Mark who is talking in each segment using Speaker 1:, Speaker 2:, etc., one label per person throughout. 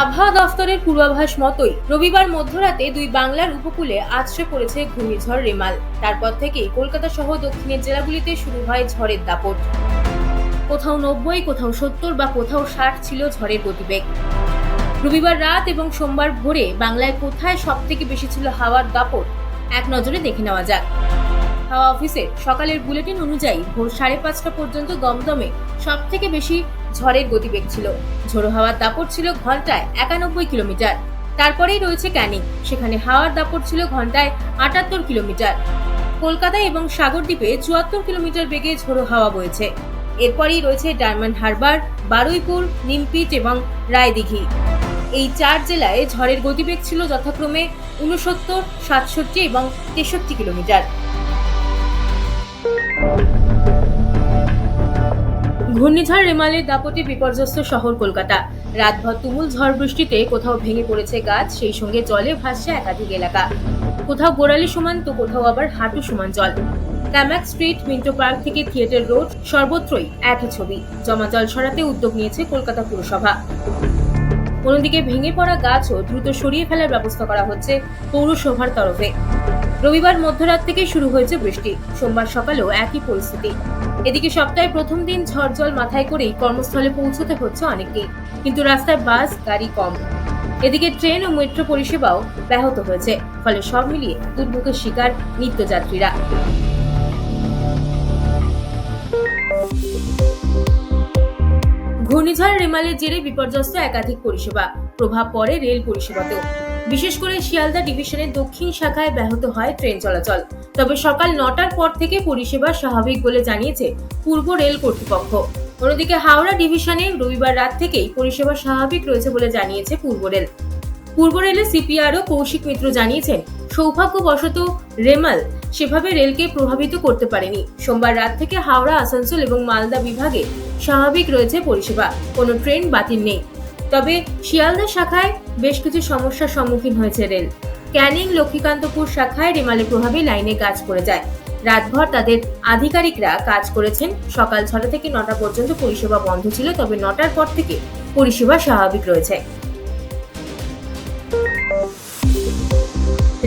Speaker 1: আবহাওয়া দফতরের পূর্বাভাস মতোই রবিবার মধ্যরাতে দুই বাংলার উপকূলে আছড়ে পড়েছে ঘূর্ণিঝড় রেমাল। তারপর থেকেই কলকাতা সহ দক্ষিণের জেলাগুলিতে শুরু হয় ঝড়ের দাপট। কোথাও নব্বই, কোথাও সত্তর বা কোথাও ষাট ছিল ঝড়ের গতিবেগ। রবিবার রাত এবং সোমবার ভোরে বাংলায় কোথায় সব থেকে বেশি ছিল হাওয়ার দাপট, এক নজরে দেখে নেওয়া যাক। হাওয়া অফিসের সকালের বুলেটিন অনুযায়ী ভোর সাড়ে পাঁচটা পর্যন্ত দমদমে সব থেকে বেশি ঝড়ের গতিবেগ ছিল। ঝোড়ো হাওয়ার দাপট ছিল ঘন্টায় একানব্বই কিলোমিটার। তারপরেই রয়েছে ক্যানিং। সেখানে হাওয়ার দাপট ছিল ঘন্টায় আটাত্তর কিলোমিটার। কলকাতায় এবং সাগরদ্বীপে চুয়াত্তর কিলোমিটার বেগে ঝোড়ো হাওয়া বয়েছে। এরপরেই রয়েছে ডায়মন্ড হারবার, বারুইপুর, নিমপিট এবং রায়দিঘি। এই চার জেলায় ঝড়ের গতিবেগ ছিল যথাক্রমে উনসত্তর সাতষট্টি এবং তেষট্টি কিলোমিটার। ঘূর্ণিঝড় রেমালের দাপটে বিপর্যস্ত শহর কলকাতা। রাতভর তুমুল ঝড় বৃষ্টিতে কোথাও ভেঙে পড়েছে গাছ, সেই সঙ্গে জলে ভাসছে একাধিক এলাকা। কোথাও গোড়ালি সমান তো কোথাও আবার হাঁটু সমান জল। ক্যামাক স্ট্রিট, মিন্টো পার্ক থেকে থিয়েটার রোড, সর্বত্রই একই ছবি। জমা জল সরাতে উদ্যোগ নিয়েছে কলকাতা পুরসভা। অন্যদিকে ভেঙে পড়া গাছও দ্রুত সরিয়ে ফেলার ব্যবস্থা করা হচ্ছে পৌরসভার তরফে। রবিবার মধ্যরাত থেকে শুরু হয়েছে বৃষ্টি। সোমবার সকালেও একই পরিস্থিতি। এদিকে সপ্তাহের প্রথম দিন ঝড় জল মাথায় করেই কর্মস্থলে পৌঁছতে হচ্ছে অনেককেই। কিন্তু রাস্তায় বাস, গাড়ি কম। এদিকে ট্রেন ও মেট্রো পরিষেবাও ব্যাহত হয়েছে। ফলে সব মিলিয়ে দুর্ভোগের শিকার নিত্যযাত্রীরা। ঘূর্ণিঝড় রেমালের জেরে বিপর্যস্ত একাধিক পরিষেবা। প্রভাব পড়ে রেল পরিষেবাতেও। বিশেষ করে শিয়ালদা ডিভিশনের দক্ষিণ শাখায় ব্যাহত হয় ট্রেন চলাচল। তবে সকাল নটার পর থেকে পরিষেবা স্বাভাবিক বলে জানিয়েছে পূর্ব রেল কর্তৃপক্ষ। অন্যদিকে হাওড়া ডিভিশনে রবিবার রাত থেকেই পরিষেবা স্বাভাবিক রয়েছে বলে জানিয়েছে পূর্ব রেল। পূর্ব রেলের সিপিআরও কৌশিক মিত্র জানিয়েছেন, সৌভাগ্যবশত রেমাল সেভাবে রেলকে প্রভাবিত করতে পারেনি। সোমবার রাত থেকে হাওড়া, আসানসোল এবং মালদা বিভাগে স্বাভাবিক রয়েছে পরিষেবা। কোনো ট্রেন বাতিল নেই। তবে শিয়ালদা শাখায় বেশ কিছু সমস্যার সম্মুখীন হয়েছে রেল। ক্যানিং লক্ষ্মীকান্তপুর শাখায় রেমালের প্রভাবে লাইনে কাজ করে যায়। রাতভর তাদের আধিকারিকরা কাজ করেছেন। সকাল ছটা থেকে নটা পর্যন্ত পরিষেবা বন্ধ ছিল, তবে নটার পর থেকে পরিষেবা স্বাভাবিক রয়েছে।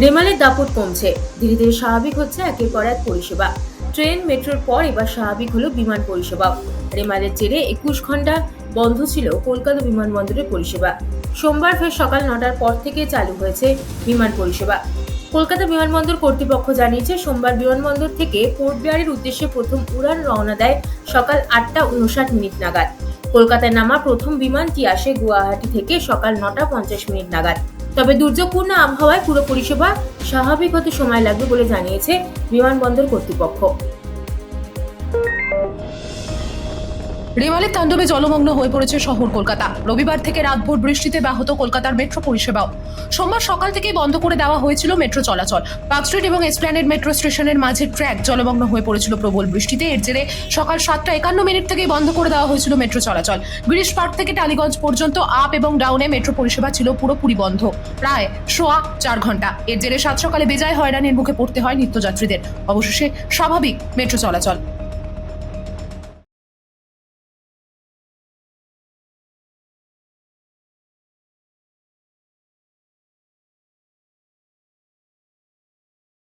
Speaker 1: রেমালের দাপট কমছে। ধীরে ধীরে স্বাভাবিক হচ্ছে একের পর এক পরিষেবা। ট্রেন, মেট্রোর পর এবার স্বাভাবিক হলো বিমান পরিষেবা। রেমালের জেরে একুশ ঘণ্টা বন্ধ ছিল কলকাতা বিমানবন্দরের পরিষেবা। সোমবার ফের সকাল নটার পর থেকে চালু হয়েছে বিমান পরিষেবা। কলকাতা বিমানবন্দর কর্তৃপক্ষ জানিয়েছে, সোমবার বিমানবন্দর থেকে পোর্ট ব্লেয়ারের উদ্দেশ্যে প্রথম উড়ান রওনা দেয় সকাল আটটা উনষাট মিনিট নাগাদ। কলকাতায় নামা প্রথম বিমানটি আসে গুয়াহাটি থেকে সকাল নটা পঞ্চাশ মিনিট নাগাদ। তবে দুর্যোগপূর্ণ আবহাওয়ায় পুরো পরিষেবা স্বাভাবিক হতে সময় লাগবে বলে জানিয়েছে বিমানবন্দর কর্তৃপক্ষ।
Speaker 2: রেমালের তাণ্ডবে জলমগ্ন হয়ে পড়েছে শহর কলকাতা। রবিবার থেকে রাতভর বৃষ্টিতে ব্যাহত কলকাতার মেট্রো পরিষেবাও। সোমবার সকাল থেকেই বন্ধ করে দেওয়া হয়েছিল মেট্রো চলাচল। পার্ক স্ট্রিট এবং এসপ্ল্যানেড মেট্রো স্টেশনের মাঝে ট্র্যাক জলমগ্ন হয়ে পড়েছিল প্রবল বৃষ্টিতে। এর জেরে সকাল সাতটা একান্ন মিনিট থেকেই বন্ধ করে দেওয়া হয়েছিল মেট্রো চলাচল। গিরিশ পার্ক থেকে টালিগঞ্জ পর্যন্ত আপ এবং ডাউনে মেট্রো পরিষেবা ছিল পুরোপুরি বন্ধ। প্রায় সোয়া চার ঘণ্টা। এর জেরে সাত সকালে বেজায় হয়রানির মুখে পড়তে হয় নিত্যযাত্রীদের। অবশেষে স্বাভাবিক মেট্রো চলাচল।